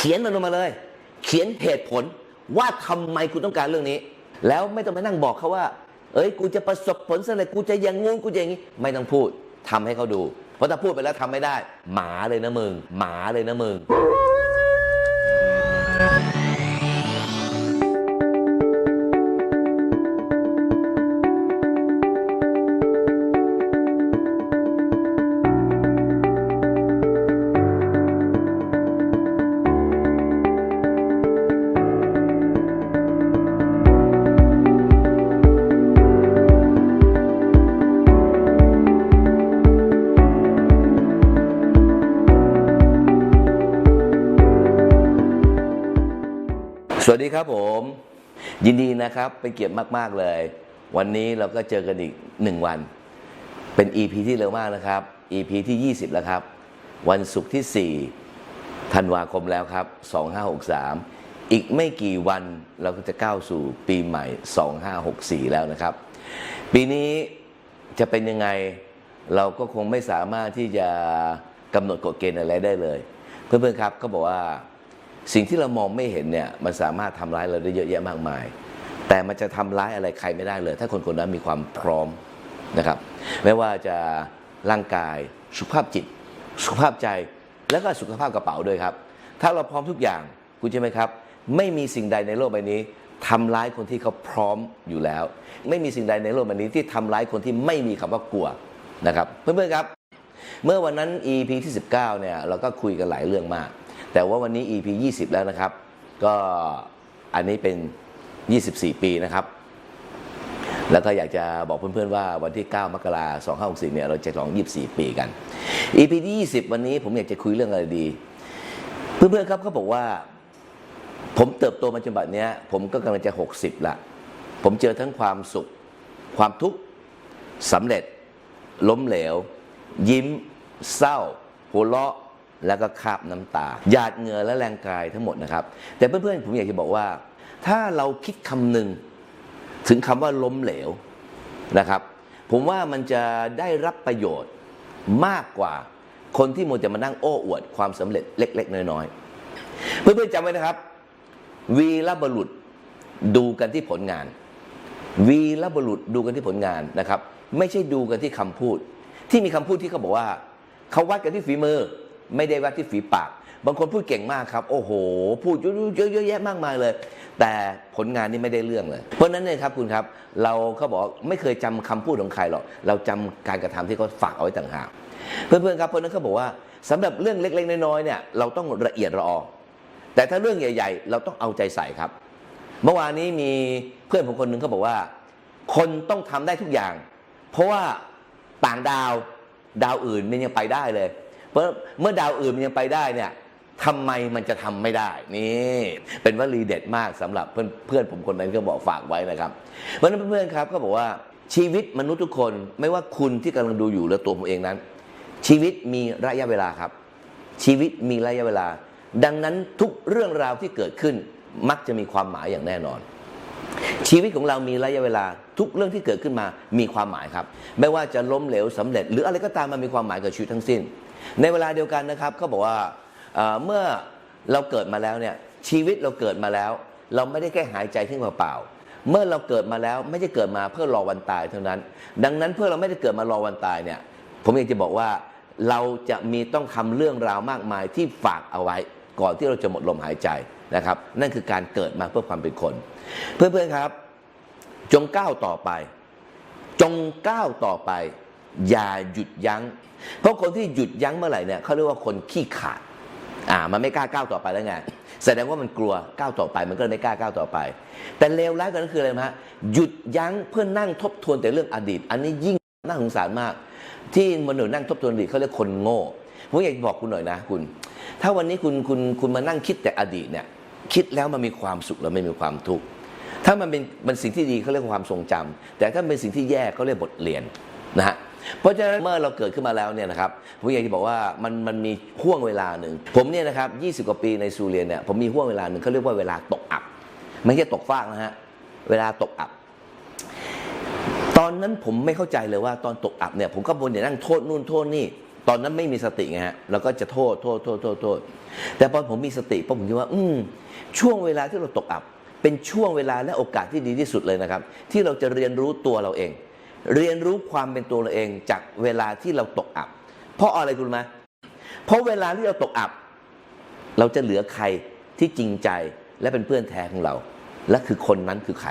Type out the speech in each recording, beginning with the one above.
ขียนมันลงมาเลย เขียนเหตุผลว่าทำไมคุณต้องการเรื่องนี้ แล้วไม่ต้องไปนั่งบอกเขาว่า เอ้ยกูจะประสบผลสำเร็จกูจะอย่างงู้นกูจะอย่างนี้ ไม่ต้องพูดทำให้เขาดู เพราะถ้าพูดไปแล้วทำไม่ได้ หมาเลยนะมึง หมาเลยนะมึง วัสดีครับผม ยินดีนะครับเป็นเกียรติมาก ๆ เลย วันนี้เราก็เจอกันอีกหนึ่งวัน เป็น EP ที่เร็วมากนะครับ EP ที่ 20 แล้วครับ วันศุกร์ที่ 4 ธันวาคมแล้วครับ 2563 อีกไม่กี่วันเราก็จะก้าวสู่ปีใหม่ 2564 แล้วนะครับ ปีนี้จะเป็นยังไงเราก็คงไม่สามารถที่จะกำหนดกฎเกณฑ์อะไรได้เลย เพื่อนๆครับก็บอกว่า สิ่งที่เรามองไม่เห็นเนี่ยมันสามารถทำร้ายเราได้เยอะแยะมากมาย แต่มันจะทำร้ายอะไรใครไม่ได้เลย ถ้าคนคนนั้นมีความพร้อมนะครับ ไม่ว่าจะร่างกายสุขภาพจิต สุขภาพใจแล้วก็สุขภาพกระเป๋าด้วยครับ ถ้าเราพร้อมทุกอย่างคุณใช่ไหมครับ ไม่มีสิ่งใดในโลกใบนี้ทำร้ายคนที่เขาพร้อมอยู่แล้ว ไม่มีสิ่งใดในโลกใบนี้ที่ทำร้ายคนที่ไม่มีคำว่ากลัวนะครับ เพื่อนๆครับ เมื่อวันนั้น EP ที่ 19เนี่ยเราก็คุยกันหลายเรื่องมาก แต่ว่าวันนี้ EP 20 แล้วนะครับ ก็อันนี้เป็น 24 ปีนะครับ แล้วก็อยากจะบอกเพื่อนๆว่าวันที่ 9 มกราคม2564เนี่ยเราจะฉลอง 24 ปีกัน EP ที่ 20 วันนี้ผมอยากจะคุยเรื่องอะไรดี เพื่อนๆครับเขาบอกว่า ผมเติบโตมาจนบัดเนี้ยผมก็กำลังจะ 60 ละ ผมเจอทั้งความสุข ความทุกข์สำเร็จ ล้มเหลว ยิ้ม เศร้าหัวเราะ แล้วก็คาบน้ำตาหยาดเหงื่อและแรงกายทั้งหมดนะครับ แต่เพื่อนๆผมอยากจะบอกว่า ถ้าเราคิดคำหนึ่งถึงคำว่าล้มเหลวนะครับ ผมว่ามันจะได้รับประโยชน์มากกว่าคนที่มัวจะมานั่งโอ้อวดความสำเร็จเล็ก ๆ น้อยๆเพื่อนๆจำไว้นะครับ วีรบุรุษดูกันที่ผลงาน วีรบุรุษดูกันที่ผลงานนะครับ ไม่ใช่ดูกันที่คำพูด ที่มีคำพูดที่เขาบอกว่าเขาวัดกันที่ฝีมือ ไม่ได้วัดที่ฝีปาก บางคนพูดเก่งมากครับ โอ้โห พูดเยอะเยอะแยะมากมายเลย แต่ผลงานนี่ไม่ได้เรื่องเลย เพราะนั้นเนี่ยครับคุณครับ เราเขาบอกไม่เคยจำคำพูดของใครหรอก เราจำการกระทำที่เขาฝากเอาไว้ต่างหาก เพื่อนๆครับเพราะนั้นเขาบอกว่าสำหรับเรื่องเล็ก ๆ น้อยๆเนี่ยเราต้องละเอียดละออแต่ถ้าเรื่องใหญ่ ๆ เราต้องเอาใจใส่ครับ เมื่อวานนี้มีเพื่อนผมคนหนึ่งเขาบอกว่า คนต้องทำได้ทุกอย่าง เพราะว่าต่างดาวดาวอื่นมันยังไปได้เลย เพราะเมื่อดาวอื่นมันยังไปได้เนี่ยทำไมมันจะทำไม่ได้นี่เป็นวลีเด็ดมากสำหรับเพื่อนเพื่อนผมคนนั้นก็บอกฝากไว้นะครับเพราะนั้นเพื่อนๆครับก็บอกว่าชีวิตมนุษย์ทุกคนไม่ว่าคุณที่กำลังดูอยู่หรือตัวผมเองนั้น ชีวิตมีระยะเวลาครับ ชีวิตมีระยะเวลา ดังนั้นทุกเรื่องราวที่เกิดขึ้นมักจะมีความหมายอย่างแน่นอน ชีวิตของเรามีระยะเวลา ทุกเรื่องที่เกิดขึ้นมามีความหมายครับ ไม่ว่าจะล้มเหลวสำเร็จ หรืออะไรก็ตามมันมีความหมายกับชีวิตทั้งสิ้น ในเวลาเดียวกันนะครับเขาบอกว่าเมื่อเราเกิดมาแล้วเนี่ยชีวิตเราเกิดมาแล้ว เราไม่ได้แค่หายใจทิ้งเปล่าเมื่อเราเกิดมาแล้วไม่ได้เกิดมาเพื่อรอวันตายเท่านั้น ดังนั้นเพื่อเราไม่ได้เกิดมารอวันตายเนี่ยผมอยากจะบอกว่าเราจะมีต้องทำเรื่องราวมากมายที่ฝากเอาไว้ ก่อนที่เราจะหมดลมหายใจนะครับ นั่นคือการเกิดมาเพื่อความเป็นคน เพื่อนๆครับ จงก้าวต่อไป จงก้าวต่อไป อย่าหยุดยัง้ง เพราะคนที่หยุดยั้งเมื่อไหร่เนี่ยเขาเรียกว่าคนขี้ขาดอ่ามันไม่กล้าก้าวต่อไปแล้วไงแสดงว่ามันกลัวก้าวต่อไป มันก็เลยไม่กล้าก้าวต่อไป แต่เลวร้ายกว่านั้นคืออะไรนะฮะหยุดยั้งเพื่อนั่งทบทวนแต่เรื่องอดีต อันนี้ยิ่งน่าสงสารมาก ที่มนุษย์นั่งทบทวนอดีตเขาเรียกคนโง่ผมอยากบอกคุณหน่อยนะคุณ ถ้าวันนี้คุณคุณคุณมานั่งคิดแต่อดีตเนี่ยคิดแล้วมันมีความสุขแล้วไม่มีความทุกข์ ถ้ามันเป็นมันสิ่งที่ดีเขาเรียกว่าความทรงจำแต่ถ้าเป็นสิ่งที่แย่เขาเรียกบทเรียนนะฮะเพราะฉะนั้นเมื่อเราเกิดขึ้นมาแล้วเนี่ยนะครับผมอยากจะบอกว่ามันมันมีห่วงเวลาหนึ่ง ผมเนี่ยนะครับ20กว่าปีในซูเรียนเนี่ยผมมีห่วงเวลาหนึ่งเขาเรียกว่าเวลาตกอับ ไม่ใช่ตกฟากนะฮะเวลาตกอับ ตอนนั้นผมไม่เข้าใจเลยว่าตอนตกอับเนี่ยผมก็บนอย่านั่งโทษนู่นโทษนี่ ตอนนั้นไม่มีสติไงฮะเราก็จะโทษโทษโทษโทษโทษแต่พอผมมีสติผมคิดว่า อืมช่วงเวลาที่เราตกอับ เป็นช่วงเวลาและโอกาสที่ดีที่สุดเลยนะครับ ที่เราจะเรียนรู้ตัวเราเอง เรียนรู้ความเป็นตัวเราเองจากเวลาที่เราตกอับ เพราะอะไรคุณรู้ไหมเพราะเวลาที่เราตกอับ เราจะเหลือใครที่จริงใจและเป็นเพื่อนแท้ของเรา และคือคนนั้นคือใคร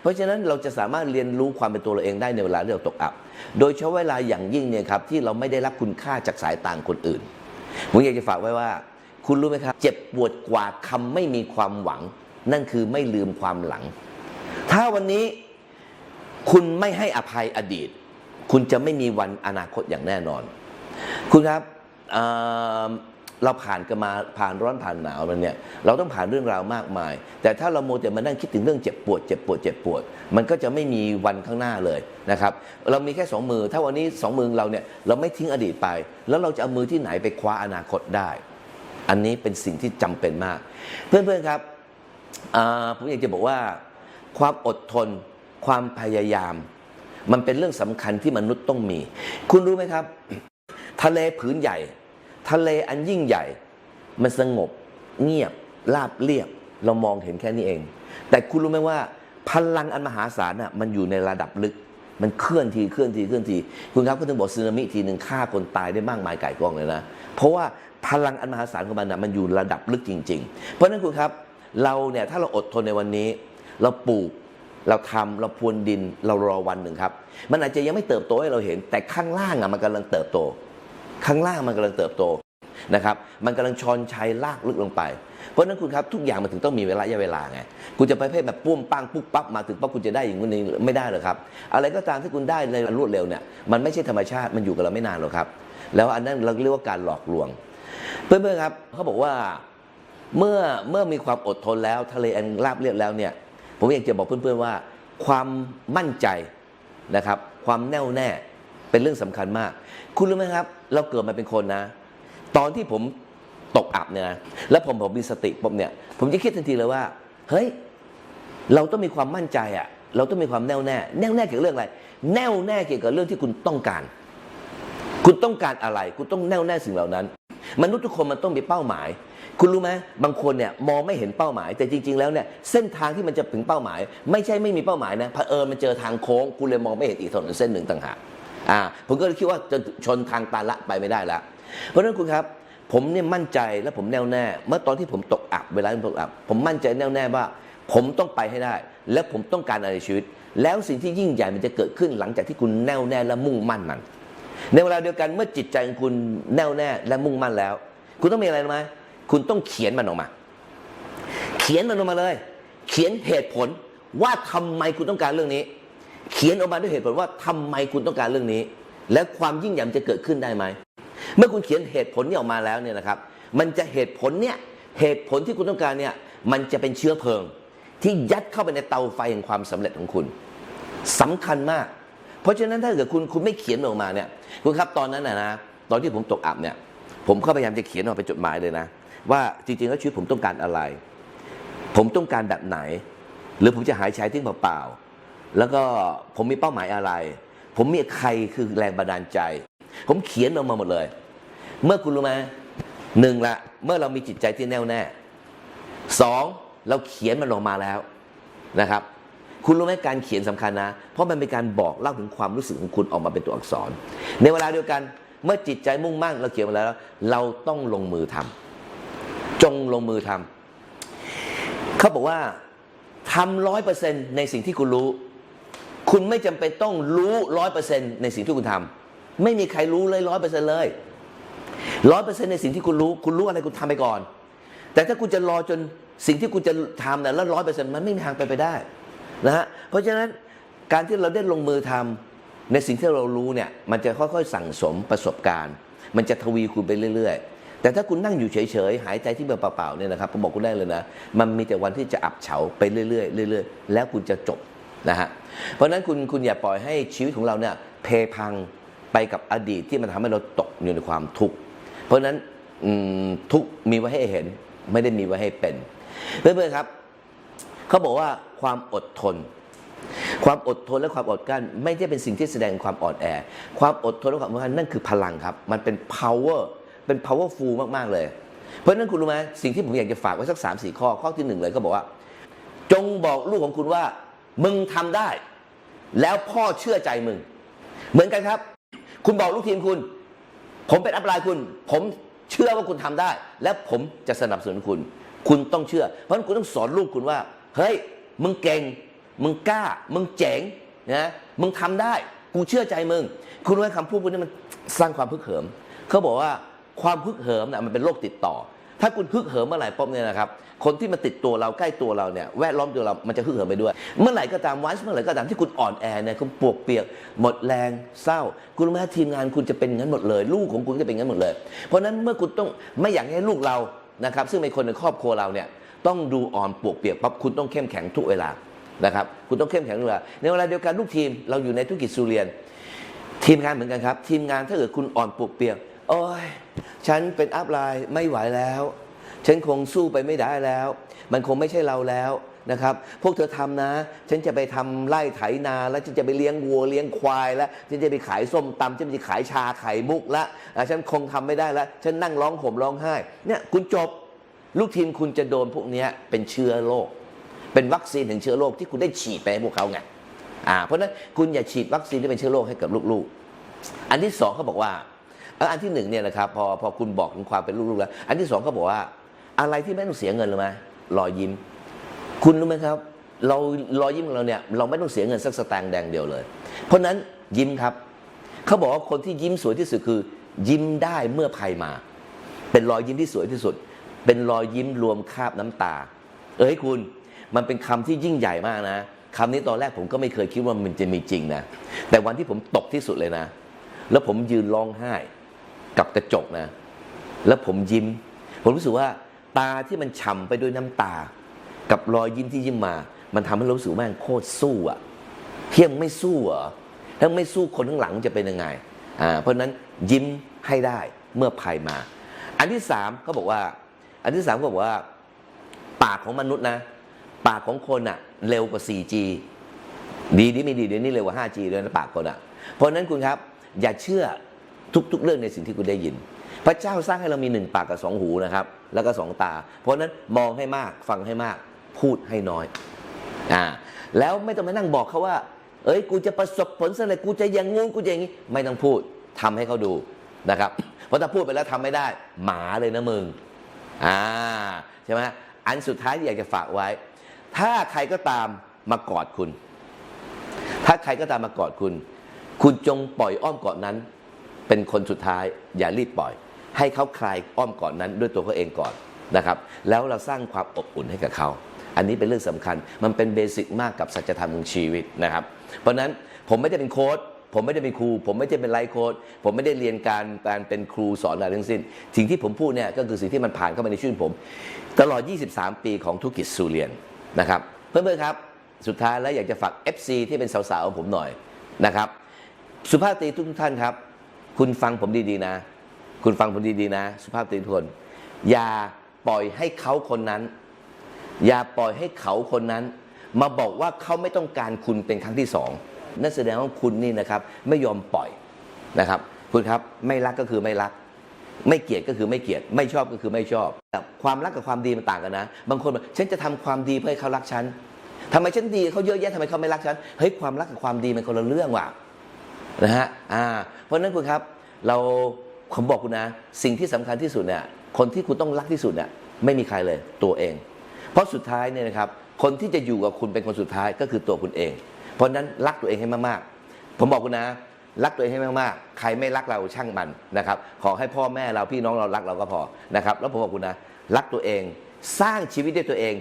เพราะฉะนั้นเราจะสามารถเรียนรู้ความเป็นตัวเราเองได้ในเวลาที่เราตกอับ โดยเฉพาะเวลาอย่างยิ่งเนี่ยครับที่เราไม่ได้รับคุณค่าจากสายตาคนอื่นผมอยากจะฝากไว้ว่า คุณรู้ไหมครับ เจ็บปวดกว่าคำไม่มีความหวัง นั่นคือไม่ลืมความหลัง ถ้าวันนี้คุณไม่ให้อภัยอดีต คุณจะไม่มีวันอนาคตอย่างแน่นอน คุณครับเเราผ่านกันมาผ่านร้อนผ่านหนาวมันเนี่ยเราต้องผ่านเรื่องราวมากมาย แต่ถ้าเราโมแต่มานั่งคิดถึงเรื่องเจ็บปวดเจ็บปวดเจ็บปวด มันก็จะไม่มีวันข้างหน้าเลยนะครับเรามีแค่สองมือ ถ้าวันนี้สองมือเราเนี่ยเราไม่ทิ้งอดีตไป แล้วเราจะเอามือที่ไหนไปคว้าอนาคตได้ อันนี้เป็นสิ่งที่จำเป็นมาก เพื่อนๆครับ ผมอยากจะบอกว่า ความอดทน ความพยายาม มันเป็นเรื่องสำคัญที่มนุษย์ต้องมี คุณรู้ไหมครับ ทะเลผืนใหญ่ ทะเลอันยิ่งใหญ่ มันสงบ เงียบ ราบเรียบ เรามองเห็นแค่นี้เอง แต่คุณรู้ไหมว่า พลังอันมหาศาลน่ะมันอยู่ในระดับลึกมันเคลื่อนทีเคลื่อนทีเคลื่อนที คุณครับก็ถึงบอกสึนามิทีหนึ่งฆ่าคนตายได้มากมายไก่กองเลยนะ เพราะว่าพลังอันมหาศาลของมันน่ะมันอยู่ระดับลึกจริง ๆ เพราะฉะนั้นคุณครับ เราเนี่ยถ้าเราอดทนในวันนี้ เราปลูกเราทำเราพรวนดินเรารอวันหนึ่งครับ มันอาจจะยังไม่เติบโตให้เราเห็น แต่ข้างล่างอะมันกำลังเติบโต ข้างล่างมันกำลังเติบโตนะครับมันกำลังชอนชัยลากลึกลงไป เพราะฉะนั้นคุณครับทุกอย่างมันถึงต้องมีเวลาระยะเวลาไงคุณจะไปเพ่แบบปุ้มปังปุ๊บปั๊บมาถึงปั๊บคุณจะได้อย่างนี้ไม่ได้หรอกครับ อะไรก็ตามที่คุณได้ในรวดเร็วเนี่ยมันไม่ใช่ธรรมชาติมันอยู่กับเราไม่นานหรอกครับ แล้วอันนั้นเราเรียกว่าการหลอกลวง เพื่อนๆครับเขาบอกว่า เมื่อเมื่อมีความอดทนแล้วทะเลอันราบเรียบแล้วเนี่ยผมอยากจะบอกเพื่อนๆว่า ความมั่นใจนะครับ ความแน่วแน่เป็นเรื่องสำคัญมาก คุณรู้ไหมครับ เราเกิดมาเป็นคนนะ ตอนที่ผมตกอับเนี่ยนะแล้วผมผมมีสติปุ๊บเนี่ยผมจะคิดทันทีเลยว่า เฮ้ย เราต้องมีความมั่นใจอะเราต้องมีความแน่วแน่ แน่วแน่เกี่ยวกับเรื่องอะไร แน่วแน่เกี่ยวกับเรื่องที่คุณต้องการ คุณต้องการอะไร คุณต้องแน่วแน่สิ่งเหล่านั้น มนุษย์ทุกคนมันต้องมีเป้าหมาย คุณรู้ไหมบางคนเนี่ยมองไม่เห็นเป้าหมาย แต่จริง ๆ แล้วเนี่ยเส้นทางที่มันจะถึงเป้าหมาย ไม่ใช่ไม่มีเป้าหมายนะเผอิญมันเจอทางโค้งคุณเลยมองไม่เห็นอีกถนนเส้นหนึ่งต่างหากอ่าผมก็เลยคิดว่าจะชนทางตันละไปไม่ได้ละเพราะฉะนั้นคุณครับผมเนี่ยมั่นใจและผมแน่วแน่เมื่อตอนที่ผมตกอับเวลาผมตกอับผมมั่นใจแน่วแน่ว่า ผมต้องไปให้ได้ และผมต้องการอะไรในชีวิต แล้วสิ่งที่ยิ่งใหญ่มันจะเกิดขึ้นหลังจากที่คุณแน่วแน่และมุ่งมั่นมัน ในเวลาเดียวกันเมื่อจิตใจของคุณแน่วแน่และมุ่งมั่นแล้ว คุณต้องมีอะไรไหม คุณต้องเขียนมันออกมา เขียนมันออกมาเลย เขียนเหตุผลว่าทำไมคุณต้องการเรื่องนี้ เขียนออกมาด้วยเหตุผลว่าทำไมคุณต้องการเรื่องนี้ และความยิ่งใหญ่จะเกิดขึ้นได้ไหม เมื่อคุณเขียนเหตุผลนี้ออกมาแล้วเนี่ยนะครับ มันจะเหตุผลเนี่ยเหตุผลที่คุณต้องการเนี่ยมันจะเป็นเชื้อเพลิง ที่ยัดเข้าไปในเตาไฟแห่งความสำเร็จของคุณสำคัญมาก เพราะฉะนั้นถ้าเกิดคุณคุณไม่เขียนมันออกมาเนี่ยคุณครับตอนนั้นนะนะตอนที่ผมตกอับเนี่ยผมก็พยายามจะเขียนออกเป็นจดหมายเลยนะ ว่าจริงๆแล้วชีวิตผมต้องการอะไร ผมต้องการแบบไหน หรือผมจะหายใจทิ้งเปล่าๆแล้วก็ผมมีเป้าหมายอะไร ผมมีใครคือแรงบันดาลใจ ผมเขียนออกมาหมดเลย เมื่อคุณรู้ไหมหนึ่งละเมื่อเรามีจิตใจที่แน่วแน่สองเราเขียนมันออกมาแล้วนะครับคุณรู้ไหมการเขียนสำคัญนะ เพราะมันเป็นการบอกเล่าถึงความรู้สึกของคุณออกมาเป็นตัวอักษร ในเวลาเดียวกันเมื่อจิตใจมุ่งมั่นเราเขียนมาแล้ว เราต้องลงมือทำจ งลงมือทำเขาบอกว่าทำร้อยเปอร์เซ็นในสิ่งที่คุณรู้ คุณไม่จำเป็นต้องรู้ร้อยเปอร์เซ็นในสิ่งที่คุณทำไม่มีใครรู้เลยร้อยเปอร์เซ็นเลยร้อยเปอร์เซ็นในสิ่งที่คุณรู้ คุณรู้อะไรคุณทำไปก่อน แต่ถ้าคุณจะรอจนสิ่งที่คุณจะทำเนี่ยแล้วร้อยเปอร์เซ็นต์มันไม่มีทางไปไปได้นะฮะเพราะฉะนั้นการที่เราได้ลงมือทำในสิ่งที่เรารู้เนี่ยมันจะค่อยๆ สั่งสมประสบการณ์ มันจะทวีคูณไปเรื่อย ๆ แต่ถ้าคุณนั่งอยู่เฉยๆ หายใจที่เปล่าๆเนี่ยนะครับผมบอกคุณได้เลยนะ มันมีแต่วันที่จะอับเฉาไปเรื่อยๆเรื่อยๆ แล้วคุณจะจบนะฮะเพราะฉะนั้นคุณคุณอย่าปล่อยให้ชีวิตของเราเนี่ยเพพังไปกับอดีตที่มันทำให้เราตกอยู่ในความทุกข์เพราะฉะนั้นทุกมีไว้ให้เห็นไม่ได้มีไว้ให้เป็นเพื่อนๆครับเขาบอกว่าความอดทน ความอดทนและความอดกลั้น ไม่ได้เป็นสิ่งที่แสดงความอ่อนแอ ความอดทนและความอดกลั้นนั่นคือพลังครับ มันเป็น power เป็น powerful มาก ๆ เลย เพราะนั้นคุณรู้ไหมสิ่งที่ผมอยากจะฝากไว้สักสามสี่ข้อข้อที่หนึ่งเลยก็บอกว่า จงบอกลูกของคุณว่า มึงทำได้ แล้วพ่อเชื่อใจมึง เหมือนกันครับ คุณบอกลูกทีมคุณ ผมเป็นอัปไลน์คุณ ผมเชื่อว่าคุณทำได้ และผมจะสนับสนุนคุณ คุณต้องเชื่อ เพราะฉะนั้นคุณต้องสอนลูกคุณว่า เฮ้ย มึงเก่ง มึงกล้า มึงเจ๋งนะมึงทำได้ กูเชื่อใจมึง คุณรู้ไหมคำพูดพวกนี้มันสร้างความพึกเหิม เขาบอกว่า ความพึกเหิมน่ะมันเป็นโรคติดต่อ ถ้าคุณฮึกเหิมเมื่อไหร่ป๊อบเนี่ยนะครับ คนที่มาติดตัวเราใกล้ตัวเราเนี่ยแวดล้อมตัวเรา มันจะฮึกเหิมไปด้วย เมื่อไหร่ก็ตามวันเมื่อไหร่ก็ตามที่คุณอ่อนแอเนี่ยคุณปวกเปียก หมดแรงเศร้า คุณรู้ไหมทีมงานคุณจะเป็นงั้นหมดเลย ลูกของคุณจะเป็นงั้นหมดเลย เพราะนั้นเมื่อคุณต้องไม่อยากให้ลูกเรานะครับซึ่งเป็นคนในครอบครัวเราเนี่ยต้องดูอ่อนปวกเปียกปั๊บคุณต้องเข้มแข็งทุกเวลานะครับคุณต้องเข้มแข็งทุกเวลาในเวลาเดียวกันลูกทีมเราอยู่ในธุรกิจสุเรียน ทีมงานเหมือนกันครับ ทีมงานถ้าเกิดคุณอ่อนปวกเปียก โอ้ยฉันเป็นอัพไลน์ไม่ไหวแล้ว ฉันคงสู้ไปไม่ได้แล้ว มันคงไม่ใช่เราแล้วนะครับ พวกเธอทำนะ ฉันจะไปทำไร่ไถนา แล้วฉันจะไปเลี้ยงวัวเลี้ยงควายแล้วฉันจะไปขายส้มตำฉันจะขายชาไข่มุกละฉันคงทำไม่ได้แล้ว ฉันนั่งร้องห่มร้องไห้เนี่ยคุณจบลูกทีมคุณจะโดนพวกนี้เป็นเชื้อโรคเป็นวัคซีนถึงเชื้อโรคที่คุณได้ฉีดไปให้พวกเขาไงอ่าเพราะฉะนั้นคุณอย่าฉีดวัคซีนที่เป็นเชื้อโรคให้กับลูกๆ อันที่สองเขาบอกว่า อันที่หนึ่งเนี่ยนะครับพอพอคุณบอกถึงความเป็นลูกๆแล้ว อันที่สองเขาบอกว่า อะไรที่ไม่ต้องเสียเงินหรือไหมรอยยิ้ม คุณรู้ไหมครับ เรารอยยิ้มของเราเนี่ยเราไม่ต้องเสียเงินสักสตางค์แดงเดียวเลย เพราะนั้นยิ้มครับ เขาบอกว่าคนที่ยิ้มสวยที่สุดคือ ยิ้มได้เมื่อภัยมา เป็นรอยยิ้มที่สวยที่สุด เป็นรอยยิ้มรวมคาบน้ำตา เอ้ยคุณ มันเป็นคำที่ยิ่งใหญ่มากนะคำนี้ตอนแรกผมก็ไม่เคยคิดว่ามันจะมีจริงนะแต่วันที่ผมตกที่สุดเลยนะ แล้วผมยืนร้องไห้ กับกระจกนะ แล้วผมยิ้ม ผมรู้สึกว่าตาที่มันฉ่ำไปด้วยน้ำตา กับรอยยิ้มที่ยิ้มมา มันทำให้เรารู้สึกว่าโคตรสู้อะเพียงไม่สู้เหรอถ้าไม่สู้คนข้างหลังจะเป็นยังไงอ่าเพราะนั้นยิ้มให้ได้เมื่อภัยมา อันที่สามเขาบอกว่า อันที่สามเขาบอกว่า ปากของมนุษย์นะ ปากของคนอะเร็วกว่า 4G ดีดีไม่ดีเดี๋ยวนี้เร็วกว่า 5G เลยนะปากคนอะเพราะนั้นคุณครับ อย่าเชื่อ ทุก ๆ เรื่องในสิ่งที่คุณได้ยิน พระเจ้าสร้างให้เรามีหนึ่งปากกับสองหูนะครับ แล้วก็สองตา เพราะนั้นมองให้มากฟังให้มากพูดให้น้อยอ่าแล้วไม่ต้องมานั่งบอกเขาว่า เอ้ยกูจะประสบผลสำเร็จกูจะอย่างงู้นกูจะอย่างนี้ไม่ต้องพูดทำให้เขาดูนะครับเพราะถ้าพูดไปแล้วทำไม่ได้ หมาเลยนะมึงอ่าใช่ไหมอันสุดท้ายที่อยากจะฝากไว้ ถ้าใครก็ตามมากอดคุณ ถ้าใครก็ตามมากอดคุณ คุณจงปล่อยอ้อมกอดนั้น เป็นคนสุดท้ายอย่ารีบปล่อย ให้เขาคลายอ้อมก่อดนั้นด้วยตัวเขาเองก่อนนะครับ แล้วเราสร้างความอบอุ่นให้กับเขา อันนี้เป็นเรื่องสำคัญ มันเป็นเบสิกมากกับสัจธรรมของชีวิตนะครับ เพราะฉะนั้นผมไม่ได้เป็นโค้ชผมไม่ได้เป็นครู ผมไม่ได้เป็นไลฟ์โค้ชผมไม่ได้เรียนการการเป็นครูสอนอะไรทั้งสิ้น สิ่งที่ผมพูดเนี่ยก็คือสิ่งที่มันผ่านเข้ามาในชีวิตผม ตลอด 23 ปีของธุรกิจสูเรียนนะครับ เพื่อนๆครับสุดท้ายแล้วอยากจะฝาก FC ที่เป็นสาวๆของผมหน่อยนะครับ สุภาพสตรีทุกท่านครับ คุณฟังผมดีๆนะ คุณฟังผมดีๆนะ สุภาพสตรีทุกคนอย่าปล่อยให้เขาคนนั้น อย่าปล่อยให้เขาคนนั้น มาบอกว่าเขาไม่ต้องการคุณเป็นครั้งที่สองนั่นแสดงว่าคุณนี่นะครับไม่ยอมปล่อยนะครับ คุณครับไม่รักก็คือไม่รัก ไม่เกลียดก็คือไม่เกลียด ไม่ชอบก็คือไม่ชอบแต่ความรักกับความดีมันต่างกันนะ บางคนบอกฉันจะทำความดีเพื่อให้เขารักฉันทำไมฉันดีเขาเยอะแยะทำไมเขาไม่รักฉันเฮ้ยความรักกับความดีมันคนละเรื่องว่ะ นะฮะอ่าเพราะนั้นคุณครับเราผมบอกคุณนะ สิ่งที่สำคัญที่สุดเนี่ยคนที่คุณต้องรักที่สุดเนี่ยไม่มีใครเลยตัวเอง เพราะสุดท้ายเนี่ยนะครับคนที่จะอยู่กับคุณเป็นคนสุดท้ายก็คือตัวคุณเอง เพราะนั้นรักตัวเองให้มากๆ ผมบอกคุณนะ รักตัวเองให้มากๆ ใครไม่รักเราช่างมันนะครับ ขอให้พ่อแม่เราพี่น้องเรารักเราก็พอนะครับ แล้วผมบอกคุณนะ รักตัวเอง สร้างชีวิตด้วยตัวเอง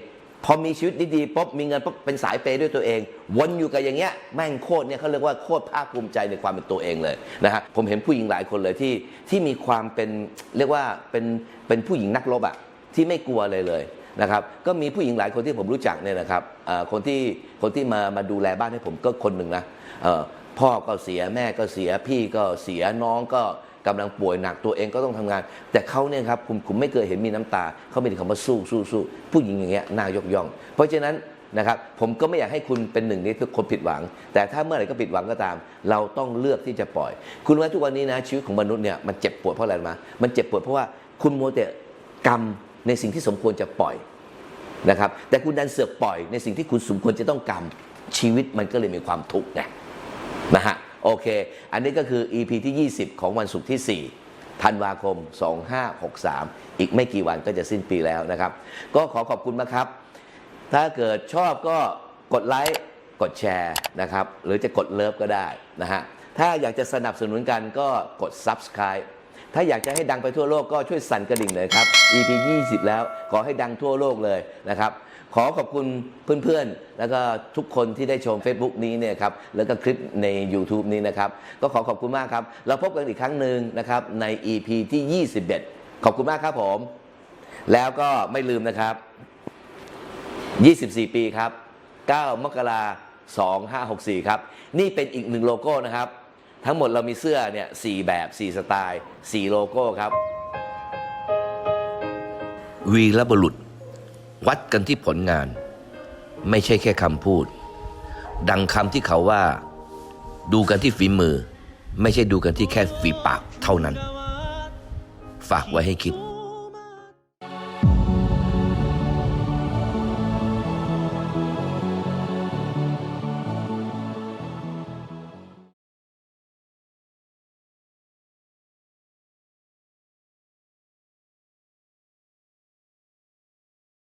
พอมีชีวิตดีๆปุ๊บมีเงินปุ๊บเป็นสายเปย์ด้วยตัวเอง วนอยู่กับอย่างเงี้ยแม่งโคตรเนี่ยเขาเรียกว่าโคตรภาคภูมิใจในความเป็นตัวเองเลยนะฮะผมเห็นผู้หญิงหลายคนเลยที่ที่มีความเป็นเรียกว่าเป็นเป็นผู้หญิงนักรบอะที่ไม่กลัวเลยเลยนะครับก็มีผู้หญิงหลายคนที่ผมรู้จักเนี่ยนะครับเอ่อคนที่คนที่มามาดูแลบ้านให้ผมก็คนหนึ่งนะเอ่อพ่อก็เสียแม่ก็เสียพี่ก็เสียน้องก็ กำลังป่วยหนักตัวเองก็ต้องทำงาน แต่เขาเนี่ยครับผมผมไม่เคยเห็นมีน้ำตาเขาไม่ได้คำว่าสู้สู้สู้ผู้หญิงอย่างเงี้ยน่ายกย่อง เพราะฉะนั้นนะครับผมก็ไม่อยากให้คุณเป็นหนึ่งในคนผิดหวัง แต่ถ้าเมื่อไหร่ก็ผิดหวังก็ตาม เราต้องเลือกที่จะปล่อย คุณรู้ไหมทุกวันนี้นะชีวิตของมนุษย์เนี่ยมันเจ็บปวดเพราะอะไรมา มันเจ็บปวดเพราะว่าคุณโมัวแต่กรรมในสิ่งที่สมควรจะปล่อยนะครับแต่คุณดันเสือกปล่อยในสิ่งที่คุณสมควรจะต้องกรรมชีวิตมันก็เลยมีความทุกข์ไงนะฮะ โอเค อันนี้ก็คือ EP ที่ 20 ของวันศุกร์ที่ 4 ธันวาคม 2563 อีกไม่กี่วันก็จะสิ้นปีแล้วนะครับ ก็ขอขอบคุณนะครับ ถ้าเกิดชอบก็กดไลค์กดแชร์นะครับ หรือจะกดเลิฟก็ได้นะฮะ ถ้าอยากจะสนับสนุนกันก็กด Subscribe ถ้าอยากจะให้ดังไปทั่วโลกก็ช่วยสั่นกระดิ่งเลยครับ EP 20 แล้วขอให้ดังทั่วโลกเลยนะครับ ขอขอบคุณเพื่อนๆ แล้วก็ทุกคนที่ได้ชม Facebook นี้เนี่ยครับ แล้วก็คลิปใน YouTube นี้นะครับ ก็ขอขอบคุณมากครับ เราพบกันอีกครั้งหนึ่งนะครับใน EP ที่ 21 ขอบคุณมากครับผม แล้วก็ไม่ลืมนะครับ 24 ปีครับ 9 มกราคม2564 ครับ นี่เป็นอีกหนึ่งโลโก้นะครับ ทั้งหมดเรามีเสื้อเนี่ยสี่แบบสี่สไตล์สี่โลโก้ครับ วีรบุรุษ วัดกันที่ผลงาน ไม่ใช่แค่คำพูด ดังคำที่เขาว่า ดูกันที่ฝีมือ ไม่ใช่ดูกันที่แค่ฝีปากเท่านั้น ฝากไว้ให้คิด